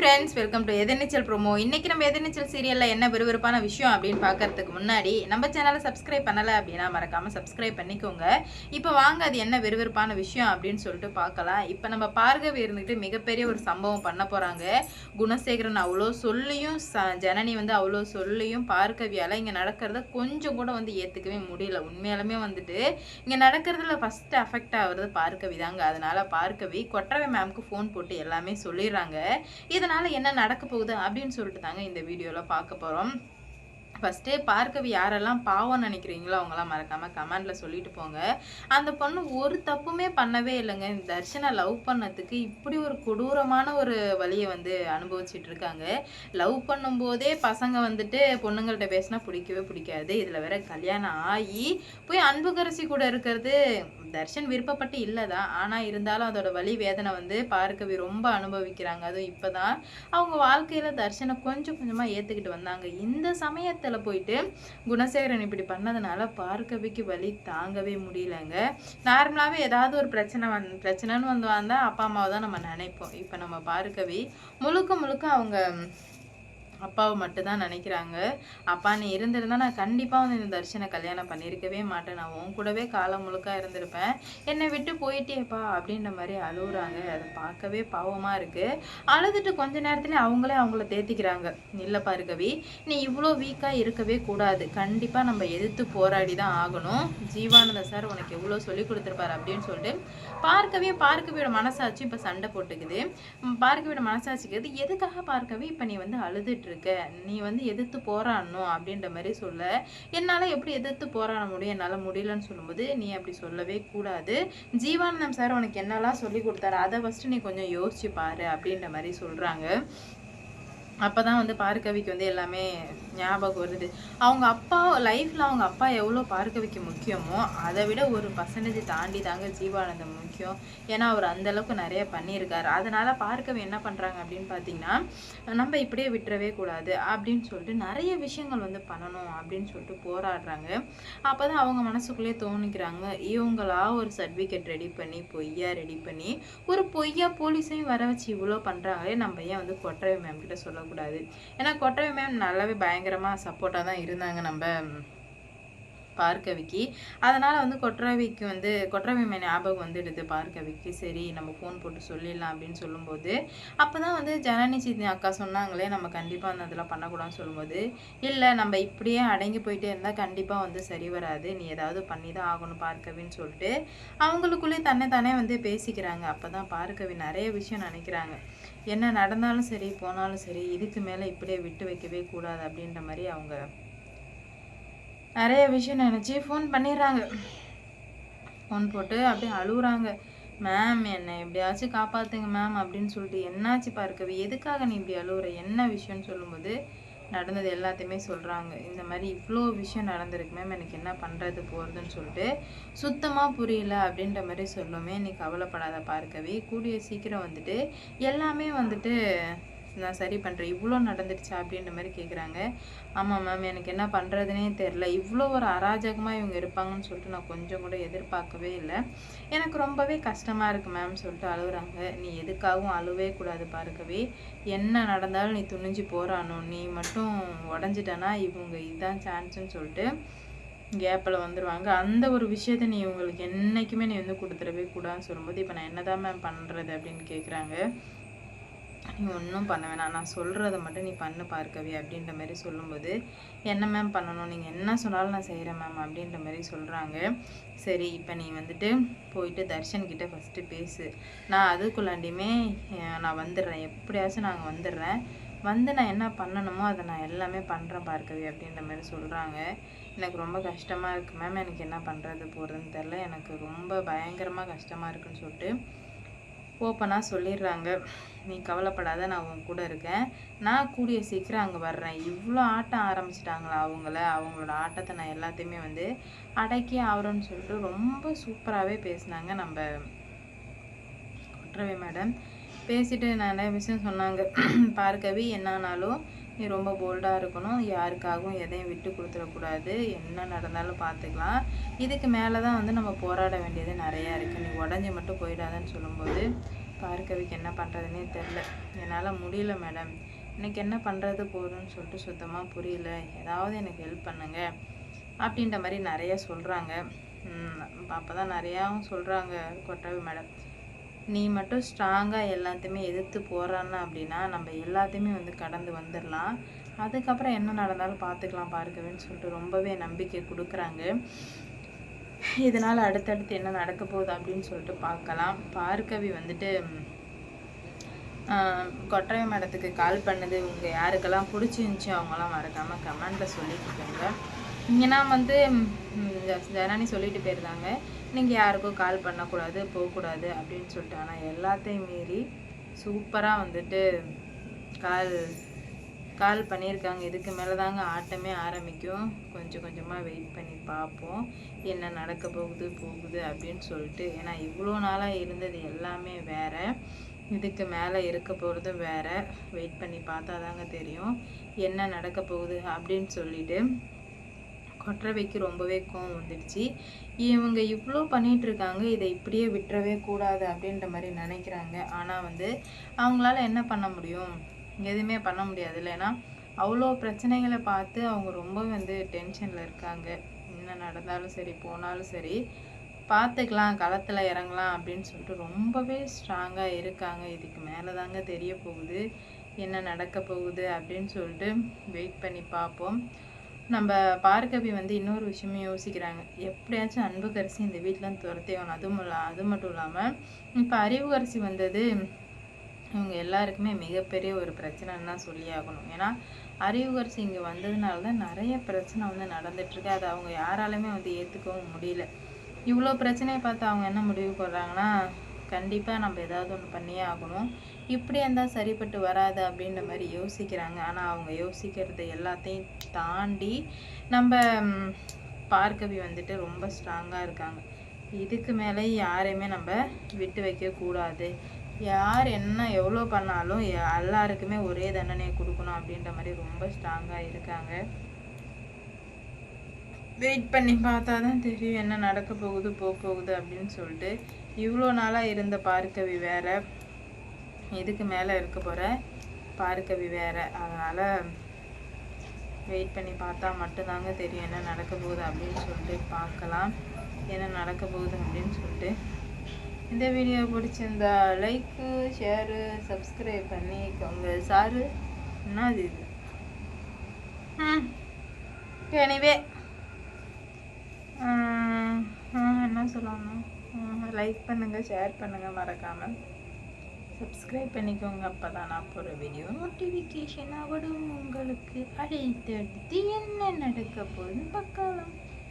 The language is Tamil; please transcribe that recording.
Friends welcome to Ethirneechal promo இன்னைக்கு நம்ம எதிர்நீச்சல் சீரியலில் என்ன விறுவிறுப்பான விஷயம் அப்படின்னு பார்க்கறதுக்கு முன்னாடி நம்ம சேனலை சப்ஸ்கிரைப் பண்ணலை அப்படின்னா மறக்காமல் சப்ஸ்கிரைப் பண்ணிக்கோங்க. இப்போ வாங்க அது என்ன விறுவிறுப்பான விஷயம் அப்படின்னு சொல்லிட்டு பார்க்கலாம். இப்போ நம்ம பார்கவி இருந்துட்டு மிகப்பெரிய ஒரு சம்பவம் பண்ண போகிறாங்க குணசேகரன் அவ்வளோ சொல்லியும் ச ஜனனி வந்து அவ்வளோ சொல்லியும் பார்கவியால் இங்கே நடக்கிறத கொஞ்சம் கூட வந்து ஏற்றுக்கவே முடியல. உண்மையாலுமே வந்துட்டு இங்கே நடக்கிறதுல ஃபஸ்ட்டு அஃபெக்ட் ஆகிறது பார்கவி தாங்க. அதனால் பார்கவி கொற்றவை மேம்க்கு ஃபோன் போட்டு எல்லாமே சொல்லிடுறாங்க. இதை இதனால் என்ன நடக்க போகுது அப்படின்னு சொல்லிட்டு தாங்க இந்த வீடியோவில் பார்க்க போகிறோம் ஃபஸ்ட்டே பார்க்கவி யாரெல்லாம் பாவம் நினைக்கிறீங்களோ அவங்களாம் மறக்காமல் கமெண்டில் சொல்லிட்டு போங்க. அந்த பொண்ணு ஒரு தப்புமே பண்ணவே இல்லைங்க. இந்த தர்ஷனை லவ் பண்ணதுக்கு இப்படி ஒரு கொடூரமான ஒரு வழியை வந்து அனுபவிச்சிட்டு இருக்காங்க. லவ் பண்ணும்போதே பசங்க வந்துட்டு பொண்ணுங்கள்ட்ட பேசினா பிடிக்கவே பிடிக்காது. இதில் வேற கல்யாணம் ஆகி போய் அன்புக்கரசி கூட இருக்கிறது தர்ஷன் விருப்பப்பட்டு இல்லைதான் ஆனால் இருந்தாலும் அதோட வழி வேதனை வந்து பார்க்கவி ரொம்ப அனுபவிக்கிறாங்க. அதுவும் இப்போ தான் அவங்க வாழ்க்கையில் தர்ஷனை கொஞ்சம் கொஞ்சமாக ஏற்றுக்கிட்டு வந்தாங்க. இந்த சமயத்தில் போயிட்டு குணசேகரன் இப்படி பண்ணதுனால பார்க்கவிக்கு வழி தாங்கவே முடியலங்க. நார்மலாகவே ஏதாவது ஒரு பிரச்சனை வந் பிரச்சனைன்னு வந்து வந்தால் அப்பா அம்மாவை தான் நம்ம நினைப்போம். இப்போ நம்ம பார்க்கவி முழுக்க முழுக்க அவங்க அப்பாவை மட்டும்தான் நினைக்கிறாங்க. அப்பா நீ இருந்திருந்தா நான் கண்டிப்பாக வந்து இந்த தர்ஷனை கல்யாணம் பண்ணியிருக்கவே மாட்டேன். நான் உன் கூடவே காலம் முழுக்க இருந்திருப்பேன். என்னை விட்டு போயிட்டேப்பா அப்படின்ற மாதிரி அழுகுறாங்க அதை பார்க்கவே பாவமாக இருக்குது அழுதுட்டு கொஞ்ச நேரத்துலேயே அவங்களே அவங்கள தேத்திக்கிறாங்க. இல்லை இருக்கவி நீ இவ்வளோ வீக்காக இருக்கவே கூடாது. கண்டிப்பாக நம்ம எதிர்த்து போராடி தான் ஆகணும். ஜீவானந்த சார் உனக்கு எவ்வளோ சொல்லி கொடுத்துருப்பாரு அப்படின்னு சொல்லிட்டு பார்க்கவே பார்க்கவியோட மனசாட்சி இப்போ சண்டை போட்டுக்குது. பார்க்கவியோட மனசாட்சிக்கு எதுக்காக பார்க்கவே இப்போ நீ வந்து அழுதுட்டு இருக்க. நீ வந்து எதிர்த்து போராடணும் அப்படின்ற மாதிரி சொல்ல. என்னால் எப்படி எதிர்த்து போராட முடியும்? என்னால் முடியலன்னு சொல்லும்போது நீ அப்படி சொல்லவே கூடாது. ஜீவானந்தம் சார் உனக்கு என்னெல்லாம் சொல்லி கொடுத்தாரு? அதை ஃபஸ்ட்டு நீ கொஞ்சம் யோசிச்சு பாரு அப்படின்ற மாதிரி சொல்கிறாங்க அப்போ தான் வந்து பார்க்கவிக்கு வந்து எல்லாமே ஞாபகம் வருது. அவங்க அப்பா லைஃப்பில் அவங்க அப்பா எவ்வளோ பார்க்கவிக்கு முக்கியமோ அதை விட ஒரு பர்சன்டேஜ் தாண்டி தாங்க ஜீவானந்தம் முக்கியம். ஏன்னா அவர் அந்த அளவுக்கு நிறைய பண்ணியிருக்காரு. அதனால் பார்க்கவி என்ன பண்ணுறாங்க அப்படின்னு பார்த்தீங்கன்னா நம்ம இப்படியே விட்டுறவே கூடாது அப்படின்னு சொல்லிட்டு நிறைய விஷயங்கள் வந்து பண்ணணும் அப்படின்னு சொல்லிட்டு போராடுறாங்க. அப்போ தான் அவங்க மனசுக்குள்ளேயே தோணிக்கிறாங்க இவங்களா ஒரு சர்டிஃபிகேட் ரெடி பண்ணி பொய்யா ரெடி பண்ணி ஒரு பொய்யா போலீஸையும் வர வச்சு இவ்வளோ பண்ணுறாங்களே நம்ம ஏன் வந்து கொற்றவை மேம் கிட்ட பண்ணக்கூடாது ஏன்னா கொட்டவை மேம் நல்லாவே பயங்கரமாக சப்போர்ட்டாக தான் இருந்தாங்க நம்ம பார்க்கவிக்கு. அதனால் வந்து கொற்றவைக்கு வந்து கொற்றவை மேம் ஞாபகம் வந்துடுது பார்க்கவிக்கு. சரி நம்ம ஃபோன் போட்டு சொல்லிடலாம் அப்படின்னு சொல்லும்போது அப்போ தான் வந்து ஜனனி சித்தி அக்கா சொன்னாங்களே நம்ம கண்டிப்பாக அந்த இதெல்லாம் பண்ணக்கூடாதுன்னு சொல்லும்போது இல்லை நம்ம இப்படியே அடங்கி போயிட்டே இருந்தால் கண்டிப்பாக வந்து சரி வராது. நீ ஏதாவது பண்ணி தான் ஆகணும் பார்க்கவின்னு சொல்லிட்டு அவங்களுக்குள்ளே தன்னை தானே வந்து பேசிக்கிறாங்க. அப்போ தான் பார்க்கவி நிறைய விஷயம் நினைக்கிறாங்க. என்ன நடந்தாலும் சரி போனாலும் சரி இதுக்கு மேலே இப்படியே விட்டு வைக்கவே கூடாது அப்படின்ற மாதிரி அவங்க நிறைய விஷயம் நினச்சி ஃபோன் பண்ணிடுறாங்க. ஃபோன் போட்டு அப்படியே அழுகுறாங்க. மேம் என்னை எப்படியாச்சும் காப்பாற்றுங்க மேம் அப்படின்னு சொல்லிட்டு என்னாச்சு பார்க்கவே எதுக்காக நீ இப்படி அழுகுற என்ன விஷயம்னு சொல்லும்போது நடந்தது எல்லாத்தையுமே சொல்கிறாங்க இந்த மாதிரி இவ்வளோ விஷயம் நடந்திருக்கு மேம் எனக்கு என்ன பண்ணுறது போகிறதுன்னு சொல்லிட்டு சுத்தமாக புரியல அப்படின்ற மாதிரி சொல்லுமே நீ கவலைப்படாத பார்க்கவே கூடிய சீக்கிரம் வந்துட்டு எல்லாமே வந்துட்டு நான் சரி பண்ணுறேன் இவ்வளோ நடந்துடுச்சா அப்படின்ற மாதிரி கேட்குறாங்க ஆமாம் மேம் எனக்கு என்ன பண்ணுறதுனே தெரில இவ்வளோ ஒரு அராஜகமாக இவங்க இருப்பாங்கன்னு சொல்லிட்டு நான் கொஞ்சம் கூட எதிர்பார்க்கவே இல்லை. எனக்கு ரொம்பவே கஷ்டமாக இருக்குது மேம் சொல்லிட்டு அழுகுறாங்க நீ எதுக்காகவும் அழுவே கூடாது பார்க்கவே. என்ன நடந்தாலும் நீ துணிஞ்சு போகிறானோ நீ மட்டும் உடஞ்சிட்டனா இவங்க இதுதான் சான்ஸுன்னு சொல்லிட்டு கேப்பில் வந்துடுவாங்க அந்த ஒரு விஷயத்த நீ இவங்களுக்கு என்றைக்குமே நீ வந்து கொடுத்துடவே கூடாதுன்னு சொல்லும்போது இப்போ நான் என்னதான் மேம் பண்ணுறது அப்படின்னு கேட்குறாங்க நீ ஒன்றும் பண்ண வேணாம். நான் சொல்கிறத மட்டும் நீ பண்ணு பார்க்கவி அப்படின்ற மாதிரி சொல்லும்போது என்ன மேம் பண்ணணும்? நீங்கள் என்ன சொன்னாலும் நான் செய்கிறேன் மேம் அப்படின்ற மாதிரி சொல்கிறாங்க சரி இப்போ நீ வந்துட்டு போயிட்டு தர்ஷன்கிட்ட ஃபஸ்ட்டு பேசு. நான் அதுக்குள்ளாண்டியுமே நான் வந்துடுறேன். எப்படியாச்சும் நாங்கள் வந்துடுறேன். வந்து நான் என்ன பண்ணணுமோ அதை நான் எல்லாமே பண்ணுறேன் பார்க்கவி அப்படின்ற மாதிரி சொல்கிறாங்க எனக்கு ரொம்ப கஷ்டமாக இருக்குது மேம் எனக்கு என்ன பண்ணுறது போகிறதுன்னு தெரில எனக்கு ரொம்ப பயங்கரமாக கஷ்டமாக இருக்குன்னு சொல்லிட்டு ஓப்பனாக சொல்லிடுறாங்க. நீ கவலைப்படாத நான் உன் கூட இருக்கேன். நான் கூடிய சீக்கிரம் அங்கே வர்றேன். இவ்வளோ ஆட்டம் ஆரம்பிச்சிட்டாங்களா அவங்கள? அவங்களோட ஆட்டத்தை நான் எல்லாத்தையுமே வந்து அடக்கி ஆகிறோன்னு சொல்லிட்டு ரொம்ப சூப்பராகவே பேசினாங்க நம்ம குற்றவை மேடம். பேசிட்டு நிறைய விஷயம் சொன்னாங்க. பார்க்கவி என்னானாலும் ரொம்ப போல்டாக இருக்கணும். யாருக்காகவும் எதையும் விட்டு கொடுத்துடக்கூடாது. என்ன நடந்தாலும் பார்த்துக்கலாம். இதுக்கு மேலே தான் வந்து நம்ம போராட வேண்டியது நிறையா இருக்குது நீ உடஞ்சி மட்டும் போயிடாதன்னு சொல்லும்போது பார்க்கவிக்கு என்ன பண்ணுறதுனே தெரில என்னால் முடியல மேடம் எனக்கு என்ன பண்ணுறது போதும்னு சொல்லிட்டு சுத்தமாக புரியல. ஏதாவது எனக்கு ஹெல்ப் பண்ணுங்கள் அப்படின்ற மாதிரி நிறைய சொல்கிறாங்க அப்போ தான் நிறையாவும் சொல்கிறாங்க கொட்டவி மேடம் நீ மட்டும் ஸ்ட்ராங்காக எல்லாத்தையுமே எதிர்த்து போகிறான்னா அப்படின்னா நம்ம எல்லாத்தையுமே வந்து கடந்து வந்துடலாம் அதுக்கப்புறம் என்ன நடந்தாலும் பார்த்துக்கலாம் பார்க்கவேன்னு சொல்லிட்டு ரொம்பவே நம்பிக்கை கொடுக்குறாங்க. இதனால் அடுத்தடுத்து என்ன நடக்க போகுது அப்படின்னு சொல்லிட்டு பார்க்கலாம். பார்க்கவி வந்துட்டு கொட்டவை மேடத்துக்கு கால் பண்ணது. உங்கள் யாருக்கெல்லாம் பிடிச்சிருந்துச்சி அவங்களாம் மறக்காமல் கமெண்டில் சொல்லிட்டு ஏன்னா வந்து ஜனனி சொல்லிட்டு போயிருந்தாங்க. நீங்கள் யாருக்கும் கால் பண்ணக்கூடாது போகக்கூடாது அப்படின்னு சொல்லிட்டு. ஆனால் எல்லாத்தையும் மீறி சூப்பராக வந்துட்டு கால் கால் பண்ணியிருக்காங்க. இதுக்கு மேலே தாங்க ஆட்டமே ஆரம்பிக்கும். கொஞ்சம் கொஞ்சமாக வெயிட் பண்ணி பார்ப்போம். என்ன நடக்க போகுது போகுது அப்படின்னு சொல்லிட்டு. ஏன்னா இவ்வளோ நாளாக இருந்தது எல்லாமே வேற. இதுக்கு மேலே இருக்க போகிறதும் வேற. வெயிட் பண்ணி பார்த்தா தாங்க தெரியும். என்ன நடக்க போகுது அப்படின்னு சொல்லிவிட்டு கொற்றவைக்கு ரொம்பவே கோவம் வந்துடுச்சு. இவங்க இவ்வளோ பண்ணிட்டு இருக்காங்க இதை இப்படியே விட்டுறவே கூடாது அப்படின்ற மாதிரி நினைக்கிறாங்க. ஆனால் வந்து அவங்களால என்ன பண்ண முடியும்? எதுவுமே பண்ண முடியாது இல்லைன்னா அவ்வளோ பிரச்சனைகளை பார்த்து அவங்க ரொம்ப வந்து டென்ஷனில் இருக்காங்க. என்ன நடந்தாலும் சரி போனாலும் சரி பார்த்துக்கலாம் களத்தில் இறங்கலாம் அப்படின்னு சொல்லிட்டு ரொம்பவே ஸ்ட்ராங்காக இருக்காங்க. இதுக்கு மேலே தாங்க தெரிய போகுது. என்ன நடக்க போகுது அப்படின்னு சொல்லிட்டு வெயிட் பண்ணி பார்ப்போம். நம்ம பார்கவி வந்து இன்னொரு விஷயமே யோசிக்கிறாங்க. எப்படியாச்சும் அன்புக்கரிசி இந்த வீட்டிலேருந்து துரத்தேவணும் அதுவும் இல்லை அது மட்டும் இல்லாமல் இப்போ அறிவுகரிசி வந்தது இவங்க எல்லாருக்குமே மிகப்பெரிய ஒரு பிரச்சனைன்னு தான் சொல்லி ஆகணும். ஏன்னா அறிவுகரிசி இங்கே வந்ததுனால தான் நிறைய பிரச்சனை வந்து நடந்துட்டுருக்கு அதை அவங்க யாராலுமே வந்து ஏற்றுக்கவும் முடியல. இவ்வளோ பிரச்சனையை பார்த்து அவங்க என்ன முடிவு போடுறாங்கன்னா கண்டிப்பாக நம்ம ஏதாவது ஒன்று பண்ணியே ஆகணும். இப்படி இருந்தால் சரிப்பட்டு வராது அப்படின்ற மாதிரி யோசிக்கிறாங்க. ஆனால் அவங்க யோசிக்கிறது எல்லாத்தையும் தாண்டி நம்ம பார்க்கவி வந்துட்டு ரொம்ப ஸ்ட்ராங்காக இருக்காங்க. இதுக்கு மேலே யாரையுமே நம்ம விட்டு வைக்கக்கூடாது யார் என்ன எவ்வளோ பண்ணாலும் எல்லாருக்குமே ஒரே தண்டனையை கொடுக்கணும் அப்படின்ற மாதிரி ரொம்ப ஸ்ட்ராங்காக இருக்காங்க. வெயிட் பண்ணி பார்த்தா தான் தெரியும் என்ன நடக்க போகுது போக போகுது அப்படின்னு சொல்லிட்டு. இவ்வளோ நாளாக இருந்த பார்க்கவி வேற இதுக்கு மேலே இருக்க போகிற பார்க்கவி வேற. அதனால் வெயிட் பண்ணி பார்த்தா மட்டும்தாங்க தெரியும் என்ன நடக்க போகுது அப்படின்னு சொல்லிட்டு பார்க்கலாம். என்ன நடக்க போகுது அப்படின்னு சொல்லிட்டு. இந்த வீடியோ பிடிச்சிருந்தா லைக்கு ஷேரு சப்ஸ்கிரைப் பண்ணிக்கோங்க. சாரு என்னது இது? ம் எனிவே என்ன சொல்லணும் லைக் பண்ணுங்கள் ஷேர் பண்ணுங்கள் மறக்காமல் சப்ஸ்கிரைப் பண்ணிக்கோங்க. அப்போ தான் நான் போகிற வீடியோ நோட்டிஃபிகேஷன் ஆகடும் உங்களுக்கு அடுத்தடுத்து என்ன நடக்க போகுதுன்னு பார்க்கலாம்.